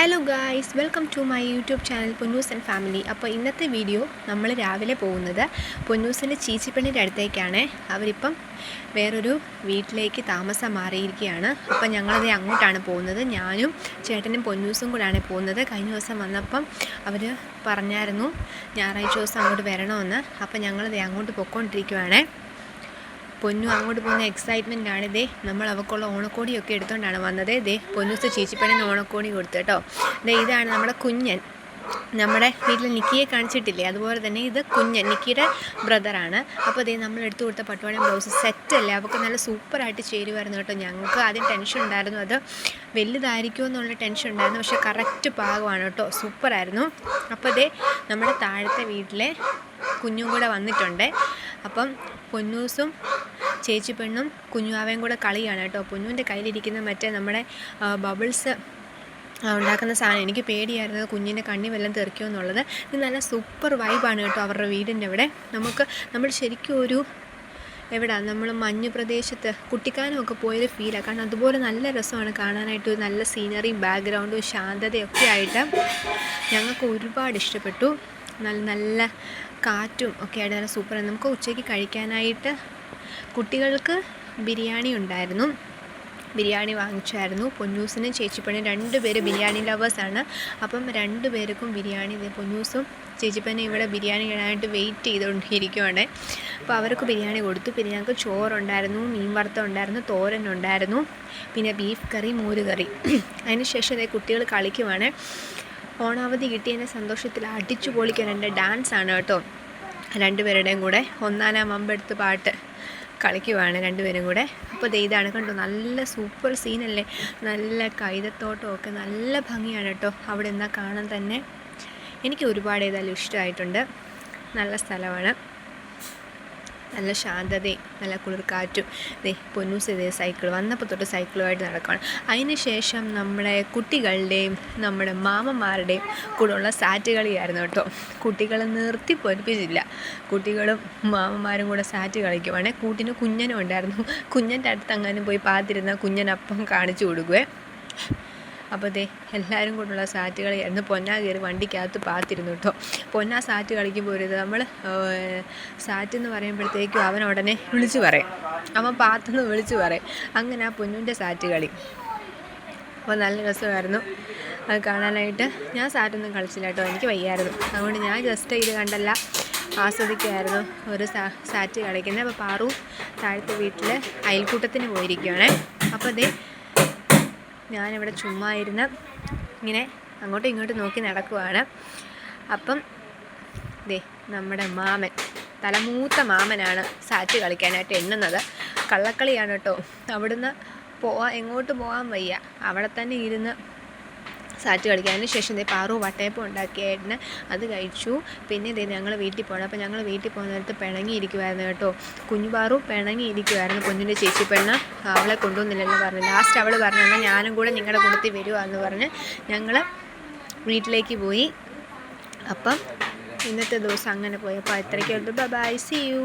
Hello guys welcome to my YouTube channel Ponnus and family അപ്പോൾ ഇന്നത്തെ video നമ്മൾ രാവിലെ പോകുന്നത് പൊന്നൂസിന്റെ ചീച്ചിപ്പണ്ണിന്റെ അടുത്തേക്കാണ്. അവരിപ്പം വേറൊരു വീട്ടിലേക്ക് താമസം മാറിയിരിക്കുകയാണ്. അപ്പം ഞങ്ങളത് അങ്ങോട്ടാണ് പോകുന്നത്. ഞാനും ചേട്ടനും പൊന്നൂസും കൂടാണ് പോകുന്നത്. കഴിഞ്ഞ ദിവസം വന്നപ്പം അവർ പറഞ്ഞായിരുന്നു ഞായറാഴ്ച ദിവസം അങ്ങോട്ട് വരണമെന്ന്. അപ്പം ഞങ്ങളത് അങ്ങോട്ട് പൊയ്ക്കൊണ്ടിരിക്കുവാണേ പൊന്നു അങ്ങോട്ട് പോകുന്ന എക്സൈറ്റ്മെന്റ് ആണ്. ദേ നമ്മൾ അവക്കുള്ള ഓണക്കോടിയൊക്കെ എടുത്തുകൊണ്ടാണ് വന്നത്. ദേ പൊന്നൂസ് ചേച്ചിപ്പണിന് ഓണക്കോടി കൊടുത്തു കേട്ടോ. ദേ ഇതാണ് നമ്മുടെ കുഞ്ഞൻ. നമ്മുടെ വീട്ടിൽ നിക്കിയെ കാണിച്ചിട്ടില്ലേ? അതുപോലെ തന്നെ ഇത് കുഞ്ഞൻ നിക്കിയുടെ ബ്രദറാണ് അപ്പോൾ ദേ നമ്മൾ എടുത്തു കൊടുത്ത പട്ടുവാണി ബ്ലൗസ് സെറ്റല്ലേ അവൾക്ക് നല്ല സൂപ്പറായിട്ട് ചേരുമായിരുന്നു കേട്ടോ. ഞങ്ങൾക്ക് ആദ്യം ടെൻഷൻ ഉണ്ടായിരുന്നു. അത് വലുതായിരിക്കുമോ എന്നുള്ള ടെൻഷൻ ഉണ്ടായിരുന്നു. പക്ഷെ കറക്റ്റ് പാകമാണ് കേട്ടോ. സൂപ്പറായിരുന്നു അപ്പോൾ ദേ നമ്മുടെ താഴത്തെ വീട്ടിലെ കുഞ്ഞും കൂടെ വന്നിട്ടുണ്ട്. അപ്പം പൊന്നൂസും ചേച്ചി പെണ്ണും കുഞ്ഞുവാവയും കൂടെ കളിയാണ് കേട്ടോ. പൊന്നുവിന്റെ കയ്യിലിരിക്കുന്ന മറ്റേ നമ്മുടെ ബബിൾസ് ഉണ്ടാക്കുന്ന സാധനം. എനിക്ക് പേടിയായിരുന്നു കുഞ്ഞിന്റെ കണ്ണി വല്ലതും തെറിക്കുമോ എന്നുള്ളത്. ഇത് നല്ല സൂപ്പർ വൈബാണ് കേട്ടോ അവരുടെ വീടിന്റെ അവിടെ. നമുക്ക് നമ്മൾ ശരിക്കും ഒരു എവിടാ നമ്മൾ മഞ്ഞ് പ്രദേശത്ത് കുട്ടിക്കാനമൊക്കെ പോയൊരു ഫീലാണ് കാരണം അതുപോലെ നല്ല രസമാണ് കാണാനായിട്ട്. നല്ല സീനറിയും ബാക്ക്ഗ്രൗണ്ടും ശാന്തതയൊക്കെ ആയിട്ട് ഞങ്ങൾക്ക് ഒരുപാട് ഇഷ്ടപ്പെട്ടു. നല്ല നല്ല കാറ്റും ഒക്കെ ആയിട്ട് നല്ല സൂപ്പറാണ് നമുക്ക് ഉച്ചയ്ക്ക് കഴിക്കാനായിട്ട് കുട്ടികൾക്ക് ബിരിയാണി ഉണ്ടായിരുന്നു. ബിരിയാണി വാങ്ങിച്ചായിരുന്നു. പൊന്നൂസിനും ചേച്ചിപ്പനും രണ്ട് പേര് ബിരിയാണി ലവേഴ്സാണ് അപ്പം രണ്ട് പേർക്കും ബിരിയാണി പൊന്നൂസും ചേച്ചിപ്പനും ഇവിടെ ബിരിയാണി ഇടാനായിട്ട് വെയിറ്റ് ചെയ്തുകൊണ്ടിരിക്കുവാണ്. അപ്പോൾ അവർക്ക് ബിരിയാണി കൊടുത്തു. പിന്നെ ഞങ്ങൾക്ക് ചോറുണ്ടായിരുന്നു മീൻ വറുത്തം ഉണ്ടായിരുന്നു തോരൻ ഉണ്ടായിരുന്നു പിന്നെ ബീഫ് കറി മോര് കറി അതിന് ശേഷം അതേ കുട്ടികൾ കളിക്കുവാണ്. ഓണാവധി കിട്ടിയതിന്റെ സന്തോഷത്തിൽ അടിച്ചു പൊളിക്കാൻ എന്റെ ഡാൻസാണ് കേട്ടോ. രണ്ടുപേരുടെയും കൂടെ ഒന്നാനാം അമ്പെടുത്ത് പാട്ട് കളിക്കുവാണ് രണ്ടുപേരും കൂടെ. അപ്പോൾ ഇതാണ് കണ്ടോ നല്ല സൂപ്പർ സീനല്ലേ? നല്ല കൈതത്തോട്ടമൊക്കെ നല്ല ഭംഗിയാണ് കേട്ടോ. അവിടെ നിന്നാൽ കാണാൻ തന്നെ. എനിക്ക് ഒരുപാട് ഏതായാലും ഇഷ്ടമായിട്ടുണ്ട്. നല്ല സ്ഥലമാണ്. നല്ല ശാന്തതയും നല്ല കുളിർക്കാറ്റും. ദേ പൊന്നൂസ് ഇതേ സൈക്കിൾ. വന്നപ്പോൾ തൊട്ട് സൈക്കിളുമായിട്ട് നടക്കുകയാണ് അതിന് ശേഷം നമ്മുടെ കുട്ടികളുടെയും നമ്മുടെ മാമന്മാരുടെയും കൂടെയുള്ള സാറ്റ് കളിയായിരുന്നു കേട്ടോ. കുട്ടികളെ നിർത്തി പൊരിപ്പിച്ചില്ല. കുട്ടികളും മാമന്മാരും കൂടെ സാറ്റ് കളിക്കുവാണ്. കൂട്ടിന് കുഞ്ഞനും ഉണ്ടായിരുന്നു കുഞ്ഞന്റെ അടുത്ത് അങ്ങനെ പോയി പാത്തിരുന്ന കുഞ്ഞനപ്പം കാണിച്ചു കൊടുക്കുവേ. അപ്പോൾ ദേ എല്ലാവരും കൂടെയുള്ള സാറ്റ് കളിയായിരുന്നു പൊന്നാ കയറി വണ്ടിക്കകത്ത് പാത്തിരുന്നു കേട്ടോ പൊന്നാ സാറ്റ് കളിക്കുമ്പോൾ ഒരു നമ്മൾ സാറ്റ് എന്ന് പറയുമ്പോഴത്തേക്കും അവൻ ഉടനെ വിളിച്ചു പറയും. അവൻ പാത്തെന്ന് വിളിച്ചു പറയും. അങ്ങനെ ആ പൊന്നുവിന്റെ സാറ്റ് കളി. അപ്പോൾ നല്ല രസമായിരുന്നു. അത് കാണാനായിട്ട് ഞാൻ സാറ്റൊന്നും കളിച്ചില്ല കേട്ടോ എനിക്ക് വയ്യായിരുന്നു. അതുകൊണ്ട് ഞാൻ ജസ്റ്റ് ഇത് കണ്ടല്ല ആസ്വദിക്കുമായിരുന്നു ഒരു സാറ്റ് കളിക്കുന്നത്. അപ്പോൾ പാറു താഴത്തെ വീട്ടിൽ അയൽക്കൂട്ടത്തിന് പോയിരിക്കുകയാണ് അപ്പോൾ അതേ ഞാനിവിടെ ചുമ്മാ ഇരുന്ന് ഇങ്ങനെ അങ്ങോട്ടും ഇങ്ങോട്ടും നോക്കി നടക്കുവാണ്. അപ്പം ദേ നമ്മുടെ മാമൻ തലമൂത്ത മാമനാണ് സാറ്റ് കളിക്കാനായിട്ട് എണ്ണുന്നത്. കള്ളക്കളിയാണ് കേട്ടോ. അവിടുന്ന് പോവാ എങ്ങോട്ട് പോകാൻ വയ്യ. അവിടെ തന്നെ ഇരുന്ന് സാറ്റ് കളിക്കാൻ. ശേഷം ഇതേ പാറു വട്ടയപ്പം ഉണ്ടാക്കിയായിരുന്നു അത് കഴിച്ചു. പിന്നെ ഇതേ ഞങ്ങൾ വീട്ടിൽ പോകണം അപ്പോൾ ഞങ്ങൾ വീട്ടിൽ പോകുന്ന നേരത്ത് പിണങ്ങിയിരിക്കുമായിരുന്നു കേട്ടോ. കുഞ്ഞുപാറു പിണങ്ങിയിരിക്കുമായിരുന്നു കുഞ്ഞിന്റെ ചേച്ചി പെണ്ണ്. അവളെ കൊണ്ടുവന്നില്ലെന്ന് പറഞ്ഞു. ലാസ്റ്റ് അവൾ പറഞ്ഞു എന്നാൽ ഞാനും കൂടെ നിങ്ങളുടെ കൂട്ടത്തിൽ വരുവാന്ന് പറഞ്ഞ് ഞങ്ങൾ വീട്ടിലേക്ക് പോയി. അപ്പം ഇന്നത്തെ ദിവസം അങ്ങനെ പോയി. അപ്പോൾ അത്രയ്ക്കുള്ളൂ ബൈ സി യു